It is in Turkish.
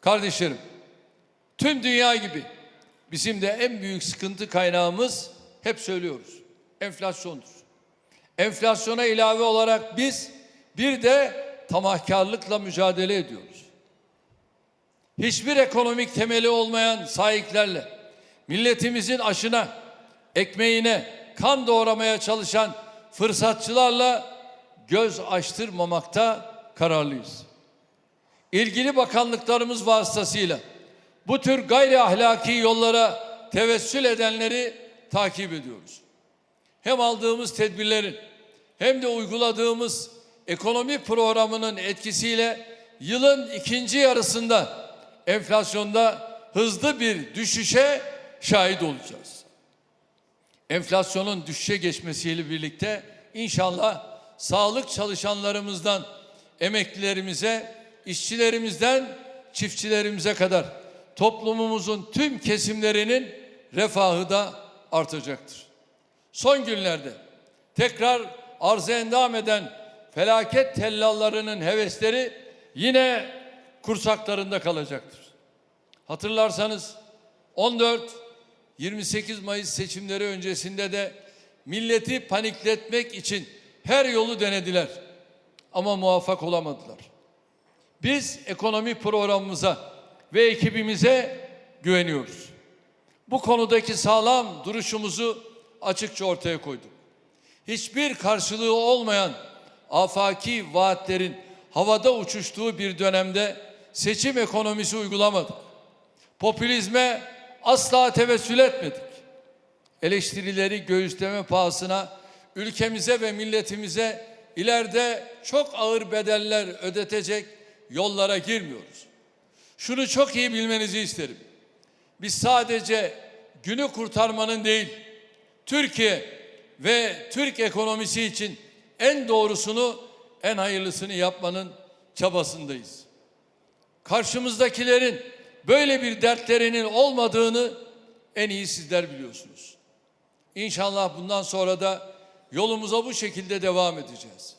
Kardeşlerim, tüm dünya gibi bizim de en büyük sıkıntı kaynağımız hep söylüyoruz. Enflasyondur. Enflasyona ilave olarak biz bir de tamahkarlıkla mücadele ediyoruz. Hiçbir ekonomik temeli olmayan sahiplerle milletimizin aşına, ekmeğine kan doğramaya çalışan fırsatçılarla göz açtırmamakta kararlıyız. İlgili bakanlıklarımız vasıtasıyla bu tür gayri ahlaki yollara tevessül edenleri takip ediyoruz. Hem aldığımız tedbirlerin hem de uyguladığımız ekonomi programının etkisiyle yılın ikinci yarısında enflasyonda hızlı bir düşüşe şahit olacağız. Enflasyonun düşüşe geçmesiyle birlikte inşallah sağlık çalışanlarımızdan emeklilerimize, işçilerimizden çiftçilerimize kadar toplumumuzun tüm kesimlerinin refahı da artacaktır. Son günlerde tekrar arz endam eden felaket tellallarının hevesleri yine kursaklarında kalacaktır. Hatırlarsanız 14 28 Mayıs seçimleri öncesinde de milleti panikletmek için her yolu denediler. Ama muvaffak olamadılar. Biz ekonomi programımıza ve ekibimize güveniyoruz. Bu konudaki sağlam duruşumuzu açıkça ortaya koyduk. Hiçbir karşılığı olmayan afaki vaatlerin havada uçuştuğu bir dönemde seçim ekonomisi uygulamadık. Popülizme asla tevessül etmedik. Eleştirileri göğüsleme pahasına ülkemize ve milletimize ileride çok ağır bedeller ödetecek yollara girmiyoruz. Şunu çok iyi bilmenizi isterim. Biz sadece günü kurtarmanın değil, Türkiye ve Türk ekonomisi için en doğrusunu, en hayırlısını yapmanın çabasındayız. Karşımızdakilerin böyle bir dertlerinin olmadığını en iyi sizler biliyorsunuz. İnşallah bundan sonra da yolumuza bu şekilde devam edeceğiz.